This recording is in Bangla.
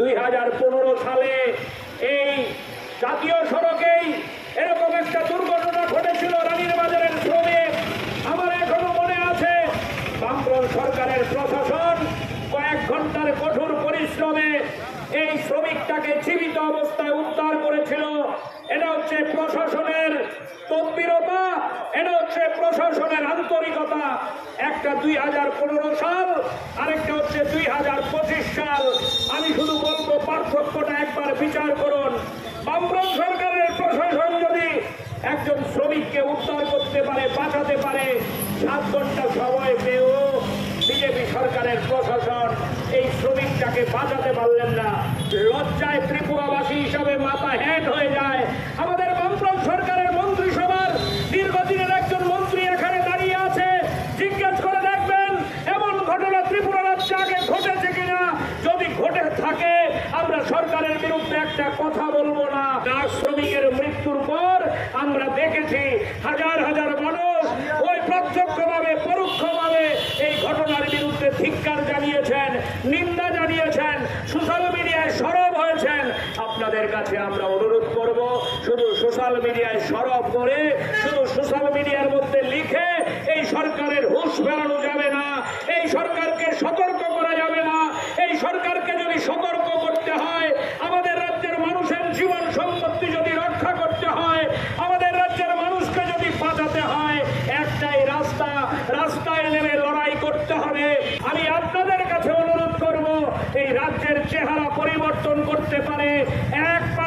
দুই হাজার পনেরো সালে এই জাতীয় সড়কেই এরকম একটা দুর্ঘটনা ঘটেছিল রানীর বাজারের শ্রমিক আমার এখনও মনে আছে, বামফ্রন্ট সরকারের প্রশাসন কয়েক ঘণ্টার কঠোর পরিশ্রমে এই শ্রমিকটাকে জীবিত অবস্থায় উদ্ধার করেছিল। এটা হচ্ছে প্রশাসনের তৎপরতা, এটা হচ্ছে প্রশাসনের আন্তরিকতা। একটা দুই হাজার পনেরো সাল, আরেকটা হচ্ছে দুই হাজার পঁচিশ সাল। আমি শুধু পার্থক্যটা একবার বিচার করুন। বামফ্রন্ট সরকারের প্রশাসন যদি একজন শ্রমিককে উদ্ধার করতে পারে, বাঁচাতে পারে, সাত ঘণ্টা সময় পেয়েও বিজেপি সরকারের প্রশাসন এই শ্রমিকটাকে বাঁচাতে পারলেন না। লজ্জায় ত্রিপুরাবাসী হিসাবে মাথা হ্যাট হয়ে যায়। একটা কথা বলব না। ডাক শ্রমিকের মৃত্যুর পর আমরা দেখেছি হাজার হাজার মানুষ ওই প্রত্যক্ষভাবে, পরোক্ষভাবে এই ঘটনার বিরুদ্ধে ধিক্কার জানিয়েছেন, নিন্দা জানিয়েছেন, সোশ্যাল মিডিয়ায় সরব হয়েছেন। আপনাদের কাছে আমরা অনুরোধ করব, শুধু সোশ্যাল মিডিয়ায় সরব করে, শুধু সোশ্যাল মিডিয়ার মধ্যে লিখে এই সরকারের হুঁশ ফেরানো যাবে না, এই সরকারকে সতর্ক করা যাবে না, এই সরকারকে যদি সতর্ক করতে হয় আমাদের রাজ্যের মানুষের জীবন সম্পত্তি যদি রক্ষা করতে হয় আমাদের রাজ্যের মানুষকে যদি বাঁচাতে হয় একটাই রাস্তা রাস্তায় নেমে লড়াই করতে হবে। আমি আপনাদের কাছে অনুরোধ করব এই রাজ্যের চেহারা পরিবর্তন করতে পারে। মানুষ